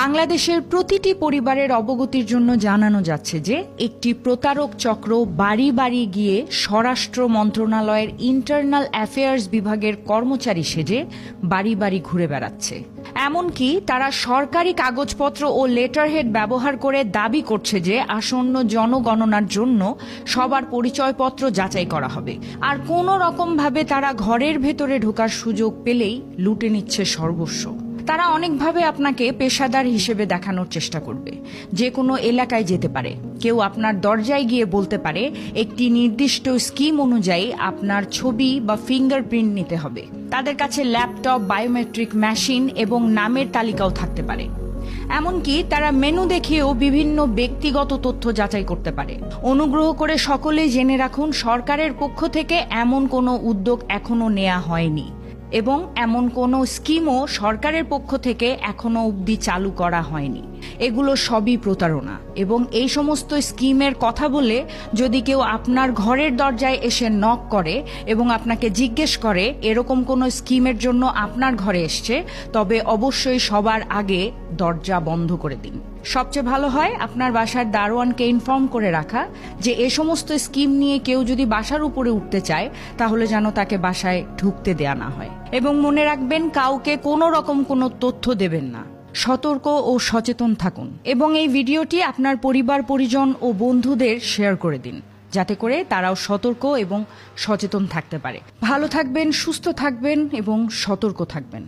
বাংলাদেশের প্রতিটি পরিবারের অবগতির জন্য জানানো যাচ্ছে যে, একটি প্রতারক চক্র বাড়ি বাড়ি গিয়ে স্বরাষ্ট্র মন্ত্রণালয়ের ইন্টারনাল অ্যাফেয়ার্স বিভাগের কর্মচারী সেজে বাড়ি বাড়ি ঘুরে বেড়াচ্ছে। এমনকি তারা সরকারি কাগজপত্র ও লেটারহেড ব্যবহার করে দাবি করছে যে, আসন্ন জনগণনার জন্য সবার পরিচয়পত্র যাচাই করা হবে। আর কোনো রকমভাবে তারা ঘরের ভেতরে ঢোকার সুযোগ পেলেই লুটে নিচ্ছে সর্বস্ব। তারা অনেকভাবে আপনাকে পেশাদার হিসেবে দেখানোর চেষ্টা করবে। যে কোনো এলাকায় যেতে পারে। কেউ আপনার দরজায় গিয়ে বলতে পারে, একটি নির্দিষ্ট স্কিম অনুযায়ী আপনার ছবি বা ফিঙ্গারপ্রিন্ট নিতে হবে। তাদের কাছে ল্যাপটপ, বায়োমেট্রিক মেশিন এবং নামের তালিকাও থাকতে পারে। এমনকি তারা মেনু দেখিয়েও বিভিন্ন ব্যক্তিগত তথ্য যাচাই করতে পারে। অনুগ্রহ করে সকলেই জেনে রাখুন, সরকারের পক্ষ থেকে এমন কোনো উদ্যোগ এখনও নেওয়া হয়নি। এবং এমন কোনো স্কিমও সরকারের পক্ষ থেকে এখনও অবধি চালু করা হয়নি। এগুলো সবই প্রতারণা। এবং এই সমস্ত স্কিমের কথা বলে যদি কেউ আপনার ঘরের দরজায় এসে নক করে এবং আপনাকে জিজ্ঞেস করে এরকম কোনো স্কিমের জন্য আপনার ঘরে এসছে, তবে অবশ্যই সবার আগে দরজা বন্ধ করে দিন। সবচেয়ে ভালো হয় আপনার বাসার দারোয়ানকে ইনফর্ম করে রাখা যে এ সমস্ত স্কিম নিয়ে কেউ যদি বাসার উপরে উঠতে চায়, তাহলে যেন তাকে বাসায় ঢুকতে দেয়া না হয়। এবং মনে রাখবেন, কাউকে কোনো রকম কোনো তথ্য দেবেন না। সতর্ক ও সচেতন থাকুন এবং এই ভিডিওটি আপনার পরিবার, পরিজন ও বন্ধুদের শেয়ার করে দিন, যাতে করে তারাও সতর্ক এবং সচেতন থাকতে পারে। ভালো থাকবেন, সুস্থ থাকবেন এবং সতর্ক থাকবেন।